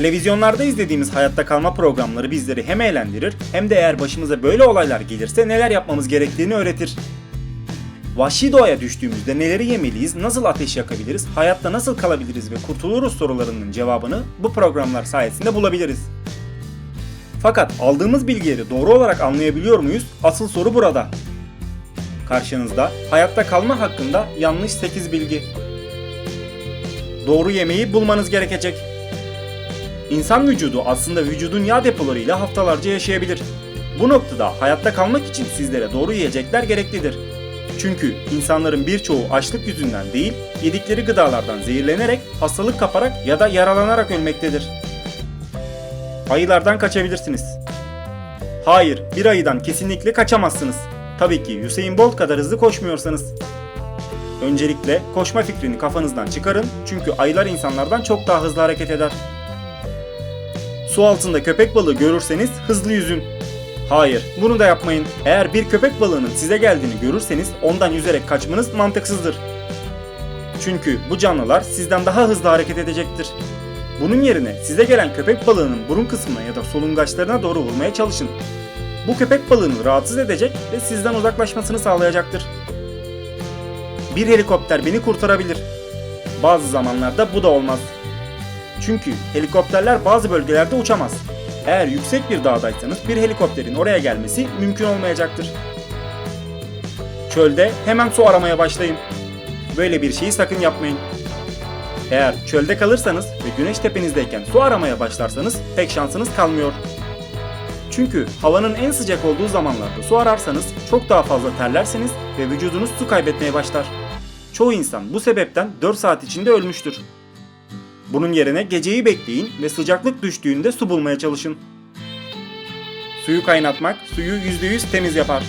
Televizyonlarda izlediğimiz hayatta kalma programları bizleri hem eğlendirir hem de eğer başımıza böyle olaylar gelirse neler yapmamız gerektiğini öğretir. Vahşi doğaya düştüğümüzde neleri yemeliyiz, nasıl ateş yakabiliriz, hayatta nasıl kalabiliriz ve kurtuluruz sorularının cevabını bu programlar sayesinde bulabiliriz. Fakat aldığımız bilgileri doğru olarak anlayabiliyor muyuz? Asıl soru burada. Karşınızda hayatta kalma hakkında yanlış 8 bilgi. Doğru yemeği bulmanız gerekecek. İnsan vücudu aslında vücudun yağ depolarıyla haftalarca yaşayabilir. Bu noktada hayatta kalmak için sizlere doğru yiyecekler gereklidir. Çünkü insanların birçoğu açlık yüzünden değil, yedikleri gıdalardan zehirlenerek, hastalık kaparak ya da yaralanarak ölmektedir. Ayılardan kaçabilirsiniz. Hayır, bir ayıdan kesinlikle kaçamazsınız. Tabii ki Usain Bolt kadar hızlı koşmuyorsanız. Öncelikle koşma fikrini kafanızdan çıkarın çünkü ayılar insanlardan çok daha hızlı hareket eder. Su altında köpek balığı görürseniz hızlı yüzün. Hayır, bunu da yapmayın. Eğer bir köpek balığının size geldiğini görürseniz ondan yüzerek kaçmanız mantıksızdır. Çünkü bu canlılar sizden daha hızlı hareket edecektir. Bunun yerine size gelen köpek balığının burun kısmına ya da solungaçlarına doğru vurmaya çalışın. Bu köpek balığını rahatsız edecek ve sizden uzaklaşmasını sağlayacaktır. Bir helikopter beni kurtarabilir. Bazı zamanlarda bu da olmaz. Çünkü helikopterler bazı bölgelerde uçamaz. Eğer yüksek bir dağdaysanız bir helikopterin oraya gelmesi mümkün olmayacaktır. Çölde hemen su aramaya başlayın. Böyle bir şeyi sakın yapmayın. Eğer çölde kalırsanız ve güneş tepenizdeyken su aramaya başlarsanız pek şansınız kalmıyor. Çünkü havanın en sıcak olduğu zamanlarda su ararsanız çok daha fazla terlersiniz ve vücudunuz su kaybetmeye başlar. Çoğu insan bu sebepten 4 saat içinde ölmüştür. Bunun yerine geceyi bekleyin ve sıcaklık düştüğünde su bulmaya çalışın. Suyu kaynatmak suyu %100 temiz yapar.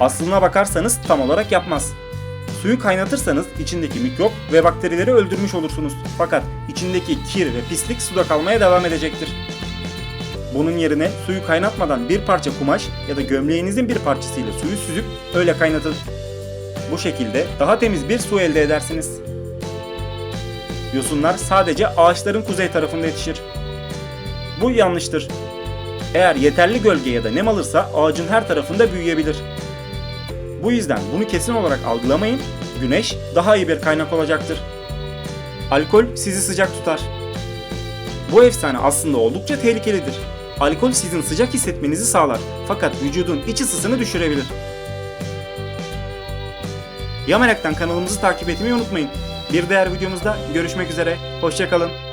Aslına bakarsanız tam olarak yapmaz. Suyu kaynatırsanız içindeki mikrop ve bakterileri öldürmüş olursunuz. Fakat içindeki kir ve pislik suda kalmaya devam edecektir. Bunun yerine suyu kaynatmadan bir parça kumaş ya da gömleğinizin bir parçasıyla suyu süzüp öyle kaynatın. Bu şekilde daha temiz bir su elde edersiniz. Yosunlar sadece ağaçların kuzey tarafında yetişir. Bu yanlıştır. Eğer yeterli gölge ya da nem alırsa ağacın her tarafında büyüyebilir. Bu yüzden bunu kesin olarak algılamayın. Güneş daha iyi bir kaynak olacaktır. Alkol sizi sıcak tutar. Bu efsane aslında oldukça tehlikelidir. Alkol sizin sıcak hissetmenizi sağlar fakat vücudun iç ısısını düşürebilir. Yamelak'tan kanalımızı takip etmeyi unutmayın. Bir diğer videomuzda görüşmek üzere. Hoşçakalın.